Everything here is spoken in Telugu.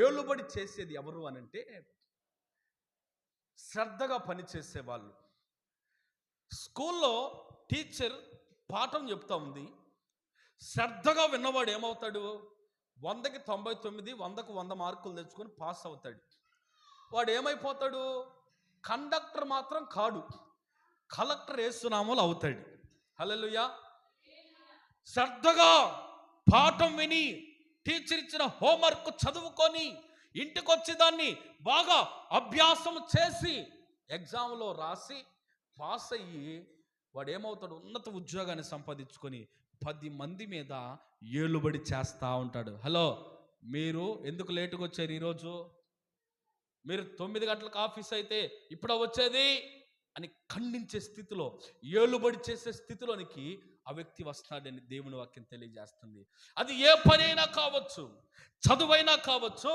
ఏలుబడి చేసేది ఎవరు అనంటే శ్రద్ధగా పనిచేసే వాళ్ళు స్కూల్లో టీచర్ పాఠం చెప్తా ఉంది. శ్రద్ధగా విన్నవాడు ఏమవుతాడు? వందకి తొంభై తొమ్మిది వందకు వంద మార్కులు తెచ్చుకొని పాస్ అవుతాడు. వాడు ఏమైపోతాడు? కండక్టర్ మాత్రం కాడు. కలెక్టర్ ఏసునామలు అవుతాడు. హల్లెలూయా. శ్రద్ధగా పాఠం విని టీచర్ ఇచ్చిన హోంవర్క్ చదువుకొని ఇంటికి వచ్చి దాన్ని బాగా అభ్యాసం చేసి ఎగ్జామ్లో రాసి పాస్ అయ్యి వాడు ఏమవుతాడు ఉన్నత ఉద్యోగాన్ని సంపాదించుకొని పది మంది మీద ఏలుబడి చేస్తూ ఉంటాడు. హలో మీరు ఎందుకు లేటుగా వచ్చారు ఈరోజు? మీరు తొమ్మిది గంటలకు ఆఫీస్ అయితే ఇప్పుడు వచ్చేది? అని ఖండించే స్థితిలో ఏలుబడి చేసే స్థితిలోనికి ఆ వ్యక్తి వస్తాడని దేవుని వాక్యం తెలియజేస్తుంది. అది ఏ పనైనా కావచ్చు చదువైనా కావచ్చు.